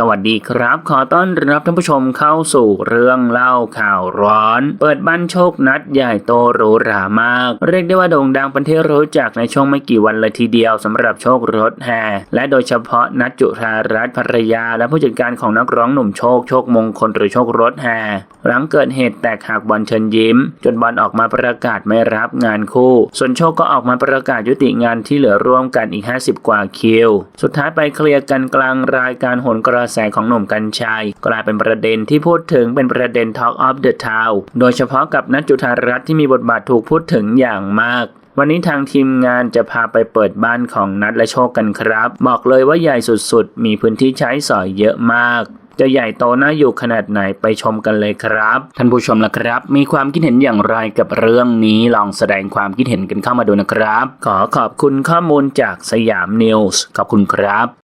สวัสดีครับ ขอต้อนรับท่านผู้ชมเข้าสู่เรื่องเล่าข่าวร้อน เปิดบ้านโชคนัดใหญ่โตหรูหรามาก เรียกได้ว่าโด่งดังเป็นที่รู้จักในช่วงไม่กี่วันเลยทีเดียวสำหรับโชครถแห่และโดยเฉพาะนัดจุธารัตน์ภรรยา และผู้จัดการของนักร้องหนุ่มโชคโชคมงคลหรือโชครถแห่หลังเกิดเหตุแตกหักบอลเชิญยิ้ม จนบอลออกมาประกาศไม่รับงานคู่ ส่วนโชคก็ออกมาประกาศยุติงานที่เหลือร่วมกันอีก 50 กว่าคิวสุดท้ายไปเคลียร์กันกลางรายการโหนกระแสของหนุ่มกัญชัย กลายเป็นประเด็นที่พูดถึงเป็นประเด็น Talk of the Town โดยเฉพาะกับนัทจุธารัตน์ที่มีบทบาทถูกพูดถึงอย่างมากวันนี้ทางทีมงานจะพาไปเปิดบ้านของนัทและโชคกันครับ บอกเลยว่าใหญ่สุดๆ มีพื้นที่ใช้สอยเยอะมาก จะใหญ่โตน่าอยู่ขนาดไหนไปชมกันเลยครับ ท่านผู้ชมล่ะครับ มีความคิดเห็นอย่างไรกับเรื่องนี้ลองแสดงความคิดเห็นกันเข้ามาดูนะครับ ขอขอบคุณข้อมูลจากสยามนิวส์ขอบคุณครับ